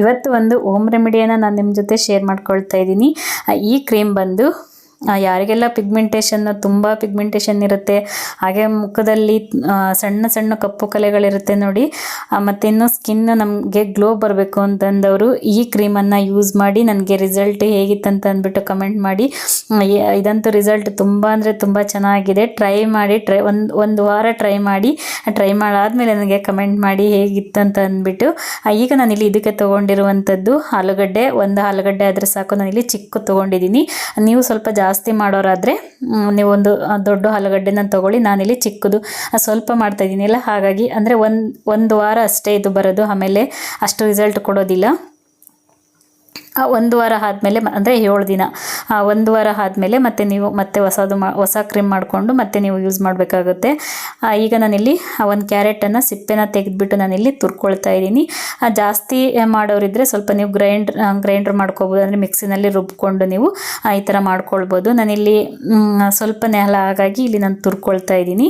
ಇವತ್ತು ಒಂದು ಓಮ್ ರೆಮಿಡಿಯನ್ನು ನಾನು ನಿಮ್ಮ ಜೊತೆ ಶೇರ್ ಮಾಡ್ಕೊಳ್ತಾ ಇದ್ದೀನಿ. ಈ ಕ್ರೀಮ್ ಬಂದು ಯಾರಿಗೆಲ್ಲ ಪಿಗ್ಮೆಂಟೇಷನ್ ತುಂಬ ಪಿಗ್ಮೆಂಟೇಷನ್ ಇರುತ್ತೆ, ಹಾಗೆ ಮುಖದಲ್ಲಿ ಸಣ್ಣ ಸಣ್ಣ ಕಪ್ಪು ಕಲೆಗಳಿರುತ್ತೆ ನೋಡಿ ಮತ್ತೆ ಇನ್ನು ಸ್ಕಿನ್ ನಮಗೆ ಗ್ಲೋ ಬರಬೇಕು ಅಂತಂದವರು ಈ ಕ್ರೀಮನ್ನು ಯೂಸ್ ಮಾಡಿ, ನನಗೆ ರಿಸಲ್ಟ್ ಹೇಗಿತ್ತಂತ ಅಂದ್ಬಿಟ್ಟು ಕಮೆಂಟ್ ಮಾಡಿ. ಇದಂತೂ ರಿಸಲ್ಟ್ ತುಂಬ ಅಂದರೆ ತುಂಬ ಚೆನ್ನಾಗಿದೆ. ಟ್ರೈ ಮಾಡಿ ಟ್ರೈ ಒಂದು ಒಂದು ವಾರ ಟ್ರೈ ಮಾಡಿ ಟ್ರೈ ಮಾಡಾದ್ಮೇಲೆ ನನಗೆ ಕಮೆಂಟ್ ಮಾಡಿ ಹೇಗಿತ್ತಂತ ಅಂದ್ಬಿಟ್ಟು. ಈಗ ನಾನಿಲ್ಲಿ ಇದಕ್ಕೆ ತೊಗೊಂಡಿರುವಂಥದ್ದು ಆಲೂಗಡ್ಡೆ, ಒಂದು ಆಲೂಗಡ್ಡೆ ಆದರೆ ಸಾಕು, ನಾನಿಲ್ಲಿ ಚಿಕ್ಕ ತೊಗೊಂಡಿದ್ದೀನಿ. ನೀವು ಸ್ವಲ್ಪ ಜಾಸ್ತಿ ಮಾಡೋರಾದರೆ ನೀವೊಂದು ದೊಡ್ಡ ಆಲೂಗಡ್ಡೆನ ತೊಗೊಳ್ಳಿ, ನಾನಿಲ್ಲಿ ಚಿಕ್ಕದು ಸ್ವಲ್ಪ ಮಾಡ್ತಾ ಅಲ್ಲ ಹಾಗಾಗಿ, ಅಂದರೆ ಒಂದು ಒಂದು ವಾರ ಅಷ್ಟೇ ಇದು ಬರೋದು, ಆಮೇಲೆ ಅಷ್ಟು ರಿಸಲ್ಟ್ ಕೊಡೋದಿಲ್ಲ. ಒಂದು ವಾರ ಆದಮೇಲೆ, ಅಂದರೆ ಏಳು ದಿನ. ಒಂದು ವಾರ ಆದಮೇಲೆ ಮತ್ತೆ ನೀವು ಮತ್ತೆ ಹೊಸದು ಮಾ ಹೊಸ ಕ್ರೀಮ್ ಮಾಡಿಕೊಂಡು ಮತ್ತೆ ನೀವು ಯೂಸ್ ಮಾಡಬೇಕಾಗುತ್ತೆ. ಈಗ ನಾನಿಲ್ಲಿ ಒಂದು ಕ್ಯಾರೆಟನ್ನು ಸಿಪ್ಪೆನ ತೆಗೆದುಬಿಟ್ಟು ನಾನಿಲ್ಲಿ ತುರ್ಕೊಳ್ತಾ ಇದ್ದೀನಿ. ಜಾಸ್ತಿ ಮಾಡೋರಿದ್ದರೆ ಸ್ವಲ್ಪ ನೀವು ಗ್ರೈಂಡ್ ಗ್ರೈಂಡ್ರ್ ಮಾಡ್ಕೋಬೋದು. ಅಂದರೆ ಮಿಕ್ಸಿನಲ್ಲಿ ರುಬ್ಕೊಂಡು ನೀವು ಈ ಥರ ಮಾಡ್ಕೊಳ್ಬೋದು. ನಾನಿಲ್ಲಿ ಸ್ವಲ್ಪ ನೆಲ ಹಾಗಾಗಿ ಇಲ್ಲಿ ನಾನು ತುರ್ಕೊಳ್ತಾ ಇದ್ದೀನಿ.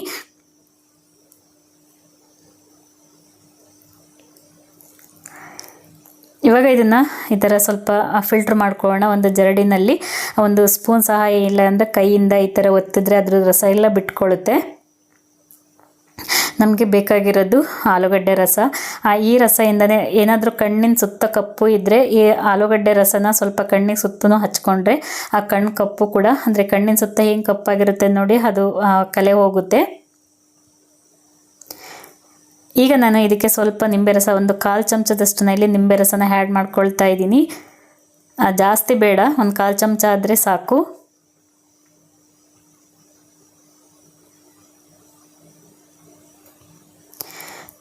ಇವಾಗ ಇದನ್ನು ಈ ಥರ ಸ್ವಲ್ಪ ಫಿಲ್ಟ್ರ್ ಮಾಡ್ಕೊಳ್ಳೋಣ. ಒಂದು ಜರಡಿನಲ್ಲಿ ಒಂದು ಸ್ಪೂನ್ ಸಹಾಯ ಇಲ್ಲ ಅಂದರೆ ಕೈಯಿಂದ ಈ ಥರ ಒತ್ತಿದ್ರೆ ಅದ್ರ ರಸ ಎಲ್ಲ ಬಿಟ್ಕೊಳ್ಳುತ್ತೆ. ನಮಗೆ ಬೇಕಾಗಿರೋದು ಆಲೂಗಡ್ಡೆ ರಸ. ಆ, ಈ ರಸದಿಂದನೇ ಏನಾದರೂ ಕಣ್ಣಿನ ಸುತ್ತ ಕಪ್ಪು ಇದ್ದರೆ ಈ ಆಲೂಗಡ್ಡೆ ರಸನ ಸ್ವಲ್ಪ ಕಣ್ಣಿಗೆ ಸುತ್ತನೂ ಹಚ್ಕೊಂಡ್ರೆ ಆ ಕಣ್ಣು ಕಪ್ಪು ಕೂಡ ಅಂದರೆ ಕಣ್ಣಿನ ಸುತ್ತ ಹೆಂಗೆ ಕಪ್ಪಾಗಿರುತ್ತೆ ನೋಡಿ ಅದು ಕಲೆ ಹೋಗುತ್ತೆ. ಈಗ ನಾನು ಇದಕ್ಕೆ ಸ್ವಲ್ಪ ನಿಂಬೆ ರಸ ಒಂದು ಕಾಲು ಚಮಚದಷ್ಟು ಇಲ್ಲಿ ನಿಂಬೆ ರಸನ ಆ್ಯಡ್ ಮಾಡ್ಕೊಳ್ತಾ ಇದ್ದೀನಿ. ಜಾಸ್ತಿ ಬೇಡ, ಒಂದು ಕಾಲು ಚಮಚ ಆದರೆ ಸಾಕು.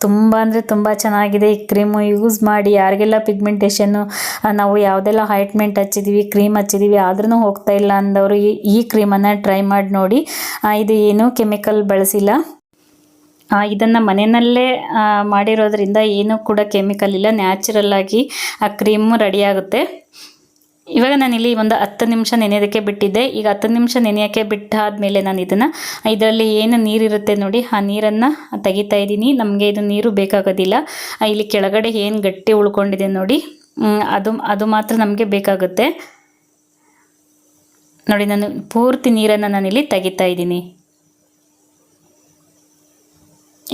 ತುಂಬ ಅಂದರೆ ತುಂಬ ಚೆನ್ನಾಗಿದೆ ಈ ಕ್ರೀಮು ಯೂಸ್ ಮಾಡಿ. ಯಾರಿಗೆಲ್ಲ ಪಿಗ್ಮೆಂಟೇಷನ್ನು ನಾವು ಯಾವುದೆಲ್ಲ ಹೈಟ್ಮೆಂಟ್ ಹಚ್ಚಿದ್ದೀವಿ ಕ್ರೀಮ್ ಹಚ್ಚಿದ್ದೀವಿ ಆದ್ರೂ ಹೋಗ್ತಾ ಇಲ್ಲ ಅಂದವರು ಈ ಈ ಕ್ರೀಮನ್ನು ಟ್ರೈ ಮಾಡಿ ನೋಡಿ. ಇದು ಏನೂ ಕೆಮಿಕಲ್ ಬಳಸಿಲ್ಲ. ಇದನ್ನು ಮನೆಯಲ್ಲೇ ಮಾಡಿರೋದ್ರಿಂದ ಏನೂ ಕೂಡ ಕೆಮಿಕಲ್ ಇಲ್ಲ. ನ್ಯಾಚುರಲ್ ಆಗಿ ಆ ಕ್ರೀಮು ರೆಡಿ ಆಗುತ್ತೆ ಇವಾಗ ನಾನಿಲ್ಲಿ ಒಂದು ಹತ್ತು ನಿಮಿಷ ನೆನೆಯೋದಕ್ಕೆ ಬಿಟ್ಟಿದ್ದೆ. ಈಗ ಹತ್ತು ನಿಮಿಷ ನೆನೆಯೋಕ್ಕೆ ಬಿಟ್ಟಾದ್ಮೇಲೆ ನಾನು ಇದನ್ನು, ಇದರಲ್ಲಿ ಏನು ನೀರಿರುತ್ತೆ ನೋಡಿ, ಆ ನೀರನ್ನು ತೆಗಿತಾ ಇದ್ದೀನಿ. ನಮಗೆ ಇದು ನೀರು ಬೇಕಾಗೋದಿಲ್ಲ. ಇಲ್ಲಿ ಕೆಳಗಡೆ ಏನು ಗಟ್ಟಿ ಉಳ್ಕೊಂಡಿದೆ ನೋಡಿ ಅದು ಅದು ಮಾತ್ರ ನಮಗೆ ಬೇಕಾಗುತ್ತೆ. ನೋಡಿ, ನಾನು ಪೂರ್ತಿ ನೀರನ್ನು ನಾನಿಲ್ಲಿ ತೆಗಿತಾ ಇದ್ದೀನಿ.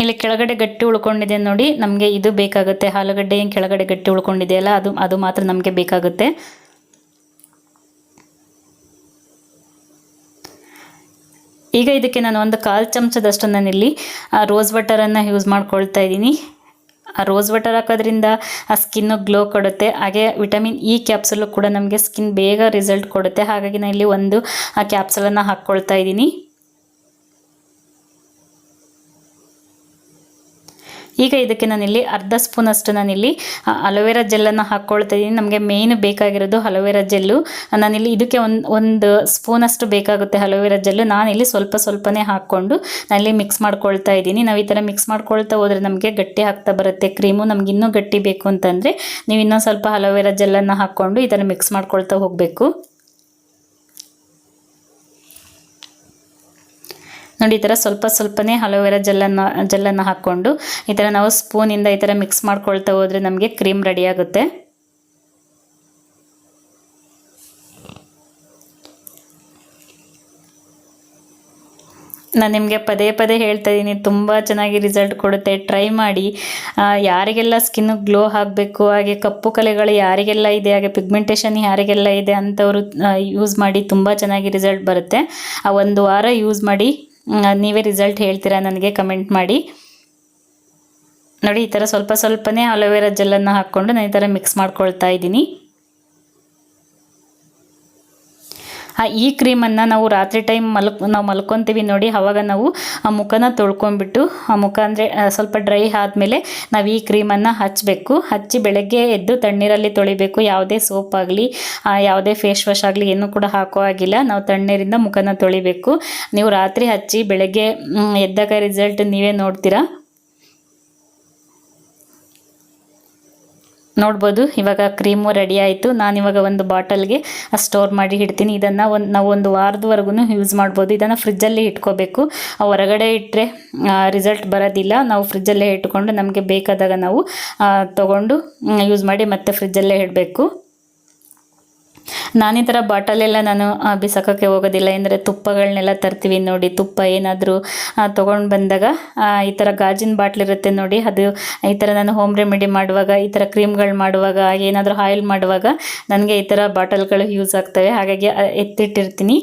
ಇಲ್ಲಿ ಕೆಳಗಡೆ ಗಟ್ಟಿ ಉಳ್ಕೊಂಡಿದೆ ನೋಡಿ, ನಮಗೆ ಇದು ಬೇಕಾಗುತ್ತೆ. ಆಲೂಗಡ್ಡೆ ಏನು ಕೆಳಗಡೆ ಗಟ್ಟಿ ಉಳ್ಕೊಂಡಿದೆಯಲ್ಲ, ಅದು ಅದು ಮಾತ್ರ ನಮಗೆ ಬೇಕಾಗುತ್ತೆ. ಈಗ ಇದಕ್ಕೆ ನಾನು ಒಂದು ಕಾಲು ಚಮಚದಷ್ಟು ನಾನಿಲ್ಲಿ ರೋಸ್ ವಾಟರನ್ನು ಯೂಸ್ ಮಾಡ್ಕೊಳ್ತಾ ಇದ್ದೀನಿ. ಆ ರೋಸ್ ವಾಟರ್ ಹಾಕೋದ್ರಿಂದ ಆ ಸ್ಕಿನ್ನು ಗ್ಲೋ ಕೊಡುತ್ತೆ. ಹಾಗೆ ವಿಟಮಿನ್ ಇ ಕ್ಯಾಪ್ಸಲು ಕೂಡ ನಮಗೆ ಸ್ಕಿನ್ ಬೇಗ ರಿಸಲ್ಟ್ ಕೊಡುತ್ತೆ. ಹಾಗಾಗಿ ನಾನು ಇಲ್ಲಿ ಒಂದು, ಆ ಕ್ಯಾಪ್ಸಲನ್ನು ಹಾಕ್ಕೊಳ್ತಾ ಇದ್ದೀನಿ. ಈಗ ಇದಕ್ಕೆ ನಾನಿಲ್ಲಿ ಅರ್ಧ ಸ್ಪೂನಷ್ಟು ನಾನಿಲ್ಲಿ ಅಲೋವೆರಾ ಜೆಲ್ಲನ್ನು ಹಾಕ್ಕೊಳ್ತಾ ಇದ್ದೀನಿ ನಮಗೆ ಮೇಯ್ನ್ ಬೇಕಾಗಿರೋದು ಅಲೋವೆರಾ ಜೆಲ್ಲು ನಾನಿಲ್ಲಿ ಇದಕ್ಕೆ ಒಂದು ಒಂದು ಸ್ಪೂನಷ್ಟು ಬೇಕಾಗುತ್ತೆ ಅಲೋವೆರಾ ಜೆಲ್ಲು ನಾನಿಲ್ಲಿ ಸ್ವಲ್ಪ ಸ್ವಲ್ಪನೇ ಹಾಕ್ಕೊಂಡು ನಾನಿಲ್ಲಿ ಮಿಕ್ಸ್ ಮಾಡ್ಕೊಳ್ತಾ ಇದ್ದೀನಿ ನಾವು ಈ ಥರ ಮಿಕ್ಸ್ ಮಾಡ್ಕೊಳ್ತಾ ಹೋದರೆ ನಮಗೆ ಗಟ್ಟಿ ಹಾಕ್ತಾ ಬರುತ್ತೆ. ಕ್ರೀಮು ನಮ್ಗೆ ಇನ್ನೂ ಗಟ್ಟಿ ಬೇಕು ಅಂತಂದರೆ ನೀವು ಇನ್ನೊಂದು ಸ್ವಲ್ಪ ಅಲೋವೆರಾ ಜೆಲ್ಲನ್ನು ಹಾಕ್ಕೊಂಡು ಈ ಥರ ಮಿಕ್ಸ್ ಮಾಡ್ಕೊಳ್ತಾ ಹೋಗಬೇಕು. ನೋಡಿ, ಈ ಥರ ಸ್ವಲ್ಪ ಸ್ವಲ್ಪನೇ ಅಲೋವೆರಾ ಜೆಲ್ಲನ್ನು ಜೆಲ್ಲನ್ನು ಹಾಕ್ಕೊಂಡು ಈ ಥರ ನಾವು ಸ್ಪೂನಿಂದ ಈ ಥರ ಮಿಕ್ಸ್ ಮಾಡ್ಕೊಳ್ತಾ ಹೋದರೆ ನಮಗೆ ಕ್ರೀಮ್ ರೆಡಿ ಆಗುತ್ತೆ. ನಾನು ನಿಮಗೆ ಪದೇ ಪದೇ ಹೇಳ್ತಾ ಇದ್ದೀನಿ ತುಂಬ ಚೆನ್ನಾಗಿ ರಿಸಲ್ಟ್ ಕೊಡುತ್ತೆ. ಟ್ರೈ ಮಾಡಿ. ಯಾರಿಗೆಲ್ಲ ಸ್ಕಿನ್ ಗ್ಲೋ ಆಗಬೇಕು, ಹಾಗೆ ಕಪ್ಪು ಕಲೆಗಳು ಯಾರಿಗೆಲ್ಲ ಇದೆ, ಹಾಗೆ ಪಿಗ್ಮೆಂಟೇಷನ್ ಯಾರಿಗೆಲ್ಲ ಇದೆ ಅಂಥವರು ಯೂಸ್ ಮಾಡಿ ತುಂಬ ಚೆನ್ನಾಗಿ ರಿಸಲ್ಟ್ ಬರುತ್ತೆ. ಆ, ಒಂದು ವಾರ ಯೂಸ್ ಮಾಡಿ ನೀವೇ ರಿಸಲ್ಟ್ ಹೇಳ್ತೀರಾ ನನಗೆ ಕಮೆಂಟ್ ಮಾಡಿ. ನೋಡಿ, ಈ ಥರ ಸ್ವಲ್ಪ ಸ್ವಲ್ಪನೇ ಅಲೋವೆರಾ ಜೆಲ್ಲನ್ನು ಹಾಕ್ಕೊಂಡು ನಾನು ಈ ಥರ ಮಿಕ್ಸ್ ಮಾಡ್ಕೊಳ್ತಾ ಇದ್ದೀನಿ ಆ ಈ ಕ್ರೀಮನ್ನು ನಾವು ರಾತ್ರಿ ಟೈಮ್ ಮಲ್ಕ್, ನಾವು ಮಲ್ಕೊತೀವಿ ನೋಡಿ ಆವಾಗ ನಾವು ಆ ಮುಖನ ತೊಳ್ಕೊಂಡ್ಬಿಟ್ಟು, ಆ ಮುಖ ಅಂದರೆ ಸ್ವಲ್ಪ ಡ್ರೈ ಆದಮೇಲೆ ನಾವು ಈ ಕ್ರೀಮನ್ನು ಹಚ್ಚಬೇಕು ಹಚ್ಚಿ ಬೆಳಗ್ಗೆ ಎದ್ದು ತಣ್ಣೀರಲ್ಲಿ ತೊಳಿಬೇಕು. ಯಾವುದೇ ಸೋಪ್ ಆಗಲಿ ಯಾವುದೇ ಫೇಸ್ ವಾಶ್ ಆಗಲಿ, ಏನೂ ಕೂಡ ಹಾಕೋ ಆಗಿಲ್ಲ ನಾವು ತಣ್ಣೀರಿಂದ ಮುಖನ ತೊಳಿಬೇಕು. ನೀವು ರಾತ್ರಿ ಹಚ್ಚಿ ಬೆಳಗ್ಗೆ ಎದ್ದಾಗ ರಿಸಲ್ಟ್ ನೀವೇ ನೋಡ್ತೀರಾ? ನೋಡ್ಬೋದು. ಇವಾಗ ಕ್ರೀಮು ರೆಡಿ ಆಯಿತು. ನಾನು ಇವಾಗ ಒಂದು ಬಾಟಲ್ಗೆ ಸ್ಟೋರ್ ಮಾಡಿ ಇಡ್ತೀನಿ. ಇದನ್ನು ಒಂದು, ನಾವು ಒಂದು ವಾರದವರೆಗೂ ಯೂಸ್ ಮಾಡ್ಬೋದು. ಇದನ್ನು ಫ್ರಿಜ್ಜಲ್ಲೇ ಇಟ್ಕೋಬೇಕು. ಹೊರಗಡೆ ಇಟ್ಟರೆ ರಿಸಲ್ಟ್ ಬರೋದಿಲ್ಲ. ನಾವು ಫ್ರಿಜ್ಜಲ್ಲೇ ಇಟ್ಕೊಂಡು ನಮಗೆ ಬೇಕಾದಾಗ ನಾವು ತೊಗೊಂಡು ಯೂಸ್ ಮಾಡಿ ಮತ್ತೆ ಫ್ರಿಜ್ಜಲ್ಲೇ ಇಡಬೇಕು. ನಾನು ಈ ಥರ ಬಾಟಲೆಲ್ಲ ನಾನು ಬಿಸಾಕೋಕ್ಕೆ ಹೋಗೋದಿಲ್ಲ. ಅಂದರೆ ತುಪ್ಪಗಳನ್ನೆಲ್ಲ ತರ್ತೀವಿ ನೋಡಿ, ತುಪ್ಪ ಏನಾದರೂ ತೊಗೊಂಡು ಬಂದಾಗ ಈ ಥರ ಗಾಜಿನ ಬಾಟ್ಲಿರುತ್ತೆ ನೋಡಿ, ಅದು ಈ ಥರ ನಾನು ಹೋಮ್ ರೆಮಿಡಿ ಮಾಡುವಾಗ, ಈ ಥರ ಕ್ರೀಮ್ಗಳು ಮಾಡುವಾಗ, ಏನಾದರೂ ಆಯಿಲ್ ಮಾಡುವಾಗ ನನಗೆ ಈ ಥರ ಬಾಟಲ್ಗಳು ಯೂಸ್ ಆಗ್ತವೆ. ಹಾಗಾಗಿ ಎತ್ತಿಟ್ಟಿರ್ತೀನಿ.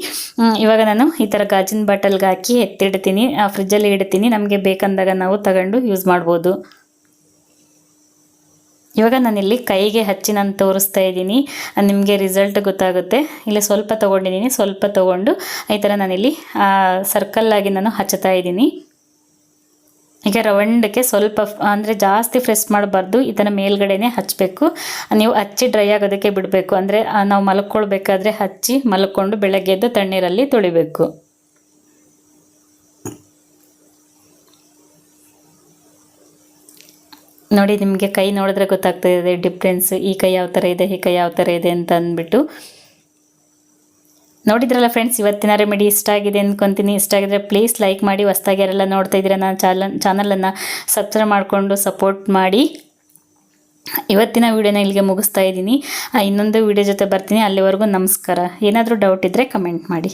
ಇವಾಗ ನಾನು ಈ ಥರ ಗಾಜಿನ ಬಾಟಲ್ಗೆ ಹಾಕಿ ಎತ್ತಿಡ್ತೀನಿ ಫ್ರಿಜ್ಜಲ್ಲಿ ಇಡ್ತೀನಿ. ನಮಗೆ ಬೇಕಂದಾಗ ನಾವು ತಗೊಂಡು ಯೂಸ್ ಮಾಡ್ಬೋದು. ಇವಾಗ ನಾನಿಲ್ಲಿ ಕೈಗೆ ಹಚ್ಚಿ ನಾನು ತೋರಿಸ್ತಾ ಇದ್ದೀನಿ. ನಿಮಗೆ ರಿಸಲ್ಟ್ ಗೊತ್ತಾಗುತ್ತೆ. ಇಲ್ಲಿ ಸ್ವಲ್ಪ ತೊಗೊಂಡಿದ್ದೀನಿ, ಸ್ವಲ್ಪ ತೊಗೊಂಡು ಈ ಥರ ನಾನಿಲ್ಲಿ ಸರ್ಕಲ್ಲಾಗಿ ನಾನು ಹಚ್ಚುತ್ತಾ ಇದ್ದೀನಿ. ಈಗ ರವಂಡಕ್ಕೆ ಸ್ವಲ್ಪ, ಅಂದರೆ ಜಾಸ್ತಿ ಫ್ರೆಸ್ ಮಾಡಬಾರ್ದು. ಥರ ಮೇಲ್ಗಡೆನೇ ಹಚ್ಚಬೇಕು. ನೀವು ಹಚ್ಚಿ ಡ್ರೈ ಆಗೋದಕ್ಕೆ ಬಿಡಬೇಕು. ಅಂದರೆ ನಾವು ಮಲ್ಕೊಳ್ಬೇಕಾದ್ರೆ ಹಚ್ಚಿ ಮಲ್ಕೊಂಡು ಬೆಳಗ್ಗೆ ಎದ್ದು ತಣ್ಣೀರಲ್ಲಿ ತೊಳಿಬೇಕು. ನೋಡಿ, ನಿಮಗೆ ಕೈ ನೋಡಿದ್ರೆ ಇದೆ ಡಿಫ್ರೆನ್ಸ್ ಈ ಕೈ ಯಾವ ಥರ ಇದೆ, ಈ ಕೈ ಯಾವ ಥರ ಇದೆ ಅಂತ ಅಂದ್ಬಿಟ್ಟು. ನೋಡಿದ್ರಲ್ಲ ಫ್ರೆಂಡ್ಸ್ ಇವತ್ತಿನ ರೆಮಿಡಿ ಇಷ್ಟ ಆಗಿದೆ ಅಂದ್ಕೊತೀನಿ ಇಷ್ಟ ಆಗಿದ್ರೆ ಪ್ಲೀಸ್ ಲೈಕ್ ಮಾಡಿ. ಹೊಸ್ದಾಗಿ ಯಾರೆಲ್ಲ ನೋಡ್ತಾ ಇದ್ದೀರ ನಾನು ಚಾನಲ್ ಚಾನಲನ್ನು ಸಬ್ಸ್ಕ್ರೈಬ್ ಮಾಡಿಕೊಂಡು ಸಪೋರ್ಟ್ ಮಾಡಿ. ಇವತ್ತಿನ ವೀಡಿಯೋನ ಇಲ್ಲಿಗೆ ಮುಗಿಸ್ತಾ ಇದ್ದೀನಿ. ಇನ್ನೊಂದು ವಿಡಿಯೋ ಜೊತೆ ಬರ್ತೀನಿ. ಅಲ್ಲಿವರೆಗೂ ನಮಸ್ಕಾರ. ಏನಾದರೂ ಡೌಟ್ ಇದ್ದರೆ ಕಮೆಂಟ್ ಮಾಡಿ.